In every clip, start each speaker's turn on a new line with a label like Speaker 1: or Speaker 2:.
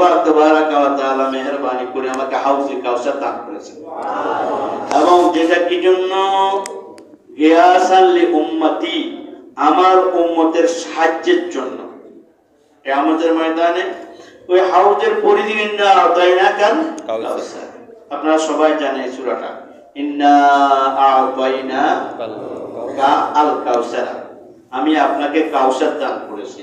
Speaker 1: পাক তাবারাকা ওয়া তাআলা মেহেরবানি করে আমাকে হাউজে কাউসার দান করেছেন। এবং যেটা কি জন্য? গিয়াসান লি উম্মতি আমার উম্মতের সাহায্যের জন্য। কিয়ামতের ময়দানে ওই হাউজের পরিধি ইন্না আতাইনাকাল
Speaker 2: কাউসার।
Speaker 1: কাউসার। আপনারা সবাই জানেন এই সূরাটা। ইন্না আতাইনা আল কাউসার। আমি আপনাকে কাউসার দান করেছি।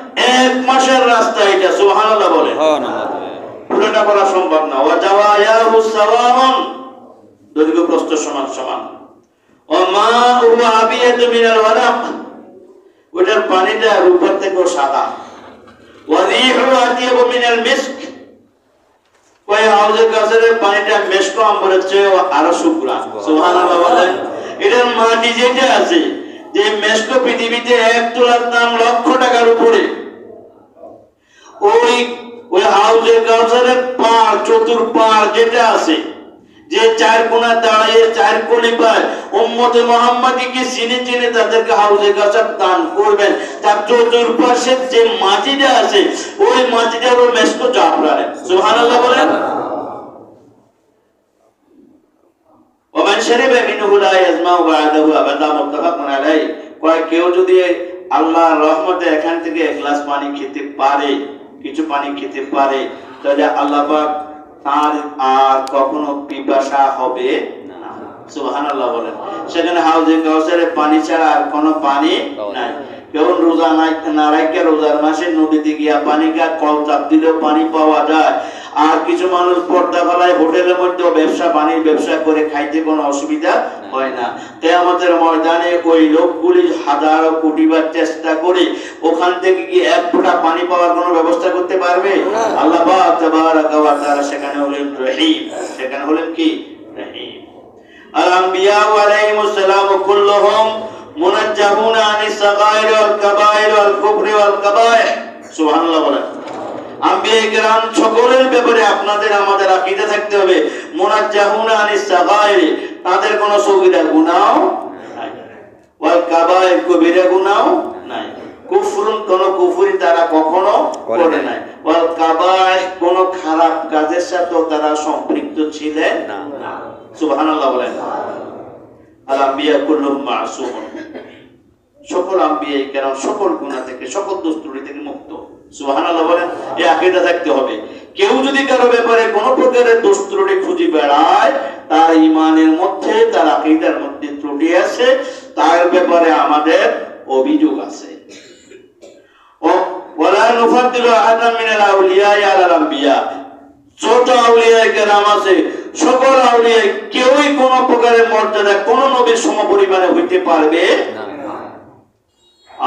Speaker 1: এক মাসের রাস্তা এটা সুবহানাল্লাহ বলে।
Speaker 2: হন
Speaker 1: পুরোটা বলা সম্ভব না। ওয়া জাওয়ায়াহু সাওয়ামুন দৈর্ঘ্য প্রস্থ সমান সমান। ও মা হুয়া আবিয়াতু মিনাল ওয়ারাক ওটার পানিটা রূপার থেকেও সাদা। ওয়া রিহু আতিয়াবু মিনাল মিস্ক। ওই হাউজের কাছের পানিটা মেশক আম্বরের চেয়ে আরও শুকনা। সুবহানাল্লাহ। বলেন এটার মাটি যেটা আছে যে মেশক পৃথিবীতে এক তোলার দাম লক্ষ টাকার উপরে। ওই ওই চতুর যেটা আছে, যে চার কোনা দাঁড়িয়ে চার কোণে পায়, উম্মতে চিনে চিনে তাদেরকে হাউজে দান করবেন। তার চতুর পাশে যে মাটিটা আছে, ওই মাটিটার ওর জাফরানে সুবহানাল্লাহ বলেন। কয়, কেউ যদি আল্লাহর রহমতে এখান থেকে এক গ্লাস পানি খেতে পারে কিছু পানি খেতে পারে, তাহলে আল্লাহ তার আর কখনো পিপাসা হবে সুবহানাল্লাহ নাই। রোজা রোজার মাসে নদীতে গিয়া পানি গা কল চাপ দিলেও পানি পাওয়া যায়। আর কিছু মানুষ পর্দা ফেলায় হোটেলের মধ্যে ব্যবসা পানির ব্যবসা করে খাইতে কোনো অসুবিধা হয় না। তাই আমাদের ময়দানে ওই লোকগুলি হাজার কোটি বার চেষ্টা করে ওখান থেকে কি এক ফোঁটা পানি পাওয়ার কোনো ব্যবস্থা করতে পারবে? আল্লাহ তারা সেখানে হলেন রহিম। সেখানে হলেন কি? রহিম। আর আম্বিয়া আম্বিয়া কেরাম সকলের ব্যাপারে আপনাদের আমাদের আকীদা থাকতে হবে। আনিস তাদের কোনো সগীরা গুনাহ নাই। ওয়াল কাবায়ের কবিরা গুনাহ নাই। কুফরুন কোন কুফরি তারা কখনো
Speaker 2: করে নাই।
Speaker 1: ওয়াল কাবায় কোন খারাপ কাজের সাথে তারা সম্পৃক্ত ছিলেন
Speaker 2: না।
Speaker 1: না। সুবহানাল্লাহ বলেন। আল আম্বিয়া কুল্লুহুম মাসুমুন সকল আম্বিয়া কেরাম, সকল গুনাহ থেকে, সকল দুষ্টুরি থেকে মুক্ত। সুবহানাল্লাহ বলেন, এই আকীদা থাকতে হবে। কেউ যদি কারও ব্যাপারে কোন প্রকারের দোষ ত্রুটি খুঁজে বেড়ায়, তার ইমানের মধ্যে, তার আকীদার মধ্যে ত্রুটি আছে, তার ব্যাপারে আমাদের অভিযোগ আছে। ও- ওয়ালা নুফাদ্দিলু আহাদাম মিনাল আউলিয়াই আলাল আম্বিয়া। যত আউলিয়া কেরাম আছে, সকল কেউই কোন প্রকারের মর্যাদা কোন নবীর সমপরিমাণে হইতে পারবে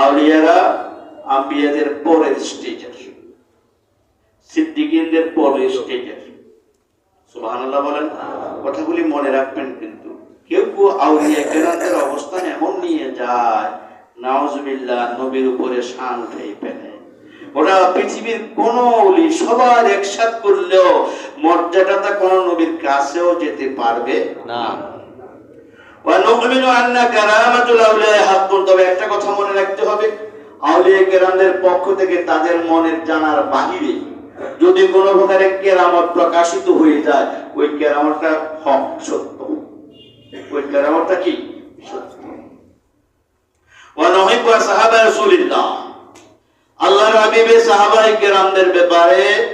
Speaker 1: আউলিয়ারা আম্বিয়াদের পরের স্টেজের সিদ্দিকিনদের পরের স্টেজের সুবহানাল্লাহ বলেন, কথাগুলি মনে রাখবেন কিন্তু। কেউ কেউ আউলিয়া কেরামদের অবস্থান এমন নিয়ে যায়, নাউজুবিল্লাহ, নবীর উপরে শান উঠে ফেলে। ওরা পৃথিবীর কোন অলি সবার একসাথ করলেও মর্যাদাটা কোন নবীর কাছেও যেতে পারবে
Speaker 2: না
Speaker 1: ওয়ানুমিনু আন্না কারামাতুল আউলিয়া হাক্কুন তবে একটা কথা মনে রাখতে হবে। আউলিয়া কেরামদের পক্ষ থেকে তাদের মনের জানার বাহিরে যদি কোনো প্রকারের কেরামত প্রকাশিত হয়ে যায়, ওই কেরামতটা হক, সত্য। ওই কেরামতটা কি? সত্য। ওয়ানুহিব্বু সাহাবা রাসূলিল্লাহ। আল্লাহর হাবিবের সাহাবায়ে কেরামদের ব্যাপারে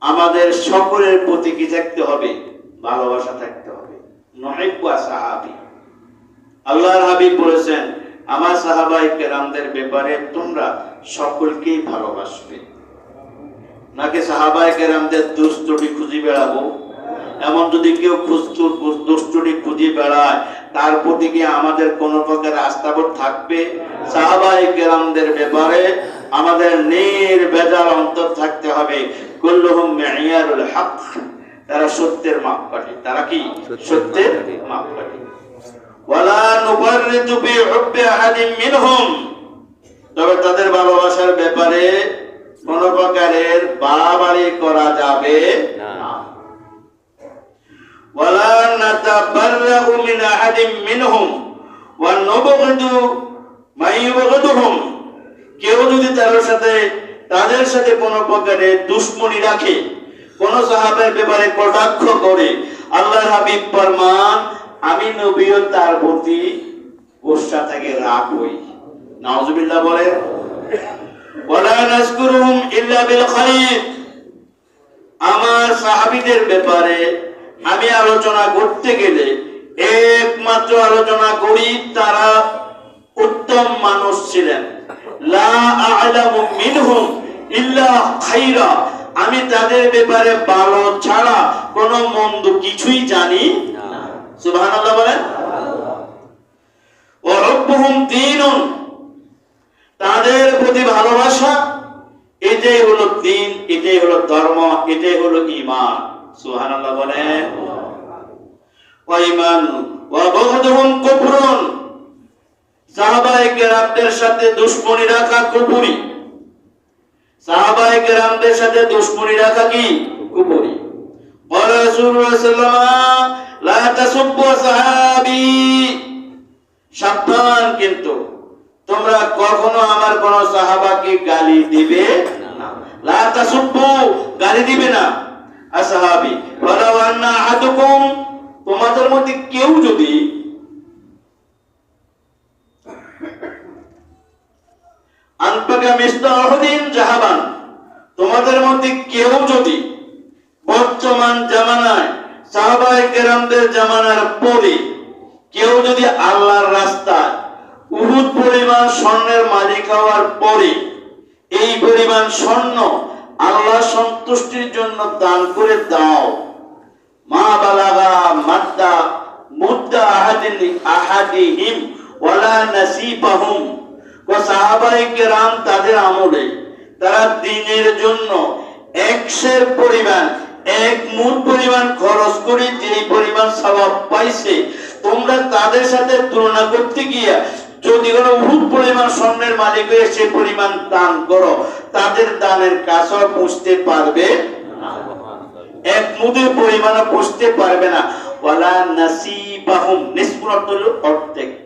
Speaker 1: আমাদের সকলের প্রতি কি থাকতে হবে? ভালোবাসা থাকতে হবে। নহিব্বু সাহাবি। আল্লাহর হাবিব বলেছেন আমার সাহাবাই কেরামদের ব্যাপারে তোমরা সকলকেই ভালোবাসবে। নাকি সাহাবাই কেরামদের দুষ্টটি খুঁজে বেড়াবো? এমন যদি কেউ দুষ্টটি খুঁজে বেড়ায় তার প্রতি কি আমাদের কোন প্রকার আস্থাবোধ থাকবে? সাহাবাই কেরামদের ব্যাপারে আমাদের নির্বেজাল অন্তর থাকতে হবে। কুল্লুহুম মি'য়ারুল হক তারা সত্যের মাপকাঠি। তারা কি? সত্যের মাপকাঠি। ওয়ালা নুবাররিতু বি হুব্বি আহাদিন মিনহুম। তবে তাদের ভালোবাসার ব্যাপারে কোন প্রকারের বাড়াবাড়ি করা যাবে
Speaker 2: না।
Speaker 1: না। ওয়ালা নাতাবাররাউ মিন আহাদিন মিনহুম ওয়া নুবগিদু কেউ যদি তাদের সাথে তাদের সাথে কোন প্রকারে দুশ্মনী রাখে কোন সাহাবের ব্যাপারে কটাক্ষ করে আল্লাহর হাবিব ফরমান আমি নবীও তার প্রতি গোসা থেকে রাগ হই। নাউজুবিল্লাহ বলেন আমার ব্যাপারে আমি আলোচনা করতে গেলে একমাত্র আলোচনা করি তারা উত্তম মানুষ ছিলেন। আমি তাদের ব্যাপারে ভালো ছাড়া কোনো মন্দ কিছুই জানি না। বলেন? তাদের প্রতি ভালোবাসা, এটাই হলো দিন এটাই হলো ধর্ম, এটাই হলো বলেন? ওয়া বুগদুহুম কুফরুন। সাহাবায়ে কেরামদের সাথে দুশমনি রাখা কুফরি? সাথে দুশমনি রাখা কি? কুফরি। قال رسول الله صلى الله عليه وسلم لا تسبوا صحابي সাবধান কিন্তু তোমরা কখনো আমার কোন সাহাবাকে গালি দিবে না লা তাসুব্বু গালি দিবে না আসহাবি ওয়ালাউ আন্না আহাদুকুম তোমাদের মধ্যে কেউ যদি আনপাকা মিস্তা অহদিন জাহাবান তোমাদের মধ্যে কেউ যদি বর্তমান জামানায় সাহাবায়ে কেরামদের জামানার পরে। কেউ যদি আল্লাহর রাস্তায় উহুদ পরিমাণ স্বর্ণের মালিক হওয়ার পরে, এই পরিমাণ স্বর্ণ আল্লাহ সন্তুষ্টির জন্য দান করে দাও। মা বালাগা মাদ্দা মুদ্দা আহাদিন আহাদিহিম ওয়ালা নাসিবাহুম। ও সাহাবায়ে কেরাম তাদের আমলে তারা দিনের জন্য একশের পরিমাণ এক মুঠ পরিমাণ খরচ করে যে পরিমাণ সওয়াব পাইছে। তোমরা তাদের সাথে তুলনা করতে গিয়া যদি কোনো উহুদ পরিমাণ স্বর্ণের মালিক হয়ে সে পরিমাণ দান করো, তাদের দানের কাছেও পৌঁছতে পারবে এক মুদের পরিমাণও পৌঁছতে পারবে না। ওয়ালা নাসিবাহুম হলো অর্ধেক।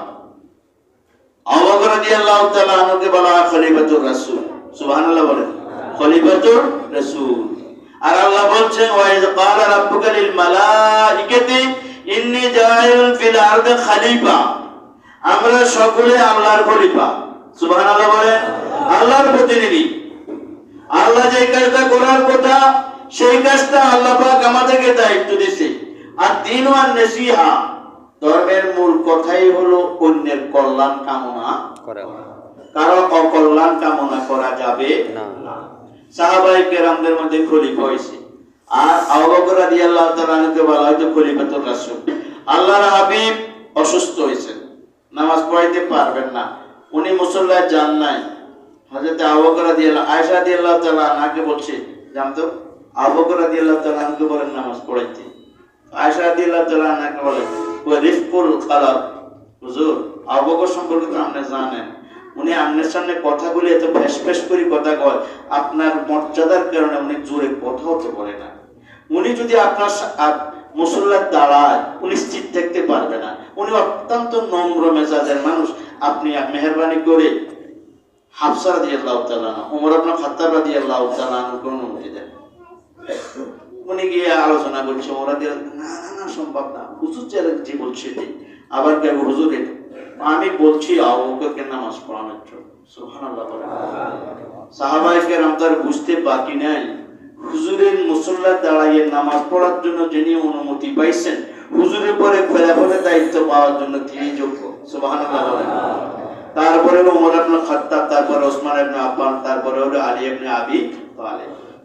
Speaker 1: আবু বলা আল্লাহ বলছেন, ওয়া ক্বালা রাব্বুকা লিল মালাইকাতি আমরা সকলে আল্লাহর খলিফা। সুবহানাল্লাহ বলেন, আল্লাহর প্রতিনিধি। আল্লাহ যে কাজটা করার কথা, সেই কাজটা আল্লাহ পাক আমাদেরকে দায়িত্ব দিছে আর দিন আর নসিহা ধর্মের মূল কথাই হলো অন্যের কল্যাণ কামনা কারও। অকল্যাণ কামনা করা যাবে
Speaker 2: না।
Speaker 1: সাহাবাই কেরামদের মধ্যে খলিফা হয়েছে। আর রাদিয়াল্লাহু বলা হয়তো খলিফাতুর রাসূল। আল্লাহর হাবিব অসুস্থ হয়েছেন। নামাজ পড়াইতে পারবেন না। উনি মুসল্লায় যান নাই। হযরত আবু বকর রাদিয়াল্লাহু আয়েশা রাদিয়াল্লাহু তাআলা আনহাকে বলছে জানতো? আবু বকর রাদিয়াল্লাহু তাআলা আনহুকে বলেন নামাজ পড়াইতে। রাদিয়াল্লাহু তাআলা আনহাকে বলে জানেন। উনি আপনার সামনে ফেস করে কথা আপনার মর্যাদার কারণে উনি জোরে কথাও তো বলে না। উনি যদি আপনার মুসল্লার দাঁড়ায়, উনি স্থির থাকতে পারবে না। উনি অত্যন্ত নম্র মেজাজের মানুষ। আপনি মেহরবানি করে হাফসা দিয়ে আল্লাহ তালান উমর আপনার খাত্তাব আল্লাহ কোন অনুমতি দেন। উনি গিয়ে আলোচনা করছে, ওরা দিয়ে না না না, সম্ভব না। হুজুর যে যে বলছে আবার কেউ হুজুর? আমি বলছি নামাজ পড়ানোর জন্য? বুঝতে বাকি নাই। হুজুরের মুসল্লা দাঁড়াইয়ে নামাজ পড়ার জন্য যিনি অনুমতি পাইছেন, হুজুরের পরে খেলাফতের দায়িত্ব পাওয়ার জন্য তিনি যোগ্য। সুবহানাল্লাহ তারপরে ওমর ইবনে খাত্তাব, তারপরে ওসমান ইবনে আফফান, তারপরে হলো আলী ইবনে আবি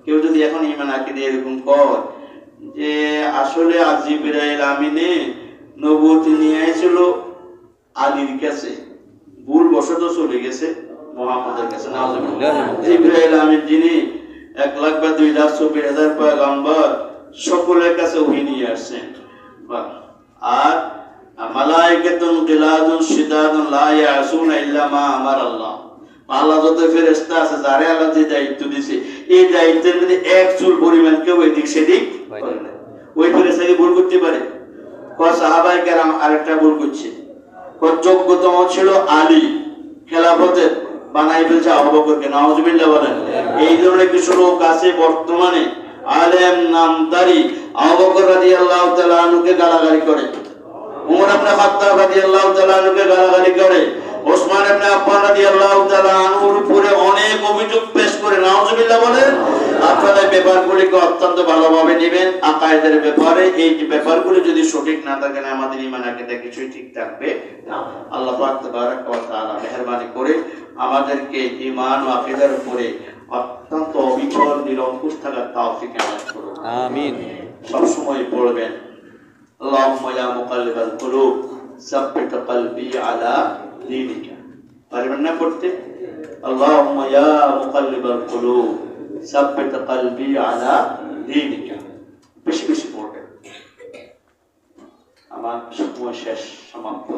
Speaker 1: কেউ যদি এখন ইমান আকিদে এরকম কর যে আসলে আজিবরাইল আমিনে নবুয়তি নিয়ে এসেছিল আলীর কাছে। ভুল বশত চলে গেছে মোহাম্মদের কাছে। জিবরাইল আমিন যিনি এক লাখ বা দুই লাখ চব্বিশ হাজার পয়গম্বর সকলের কাছে ওহি নিয়ে আসছেন। আর মালাইকাতুন গিলাদুন শিদাদুন লা ইয়াসুনা ইল্লা মা আমার আল্লাহ আল্লাহ যত ফেরেশতা আছে, যারে আল্লাহ যে দায়িত্ব দিছে এই দায়িত্বের মধ্যে এক চুল পরিমাণ কেউ এদিক সেদিক করে না। ওই ফেরেশতাকে ভুল করতে পারে। ক সাহাবাই কেরাম আরেকটা ভুল করছে। ক যোগ্যতম ছিল আলী। খেলাফতের বানাই ফেলছে বলেন এই ধরনের কিছু লোক আছে বর্তমানে আলেম নামদারি রাদিয়াল্লাহু তাআলা আনহুকে গালাগালি করে। উমর খাত্তাব রাদিয়াল্লাহু তাআলা আনহুকে গালাগালি করে। ওসমান আফফান রাদিয়াল্লাহু তাআলা আনহুর উপরে অনেক অভিযোগ আলহামদুলিল্লাহ বলেন আপনারা ব্যাপারগুলিকে অত্যন্ত ভালোভাবে নেবেন। আকায়দের ব্যাপারে এই ব্যাপারগুলি যদি সঠিক না থাকে না আমাদের ইমান আকিদা কিছুই ঠিক থাকবে আল্লাহ পাক করে আমাদেরকে ইমান ও আকিদার উপরে অত্যন্ত অবিচল নিরঙ্কুশ থাকার তাও আল্লাহ করুন।
Speaker 2: আমিন।
Speaker 1: সব পড়বেন আল্লাহুম্মা ইয়া মুকাল্লিবাল আলা পারবেন না করতে اللهم يا مقلب القلوب ثبت قلبي على دينك বেশি বেশি পড়বেন আমার সময় শেষ সমাপ্ত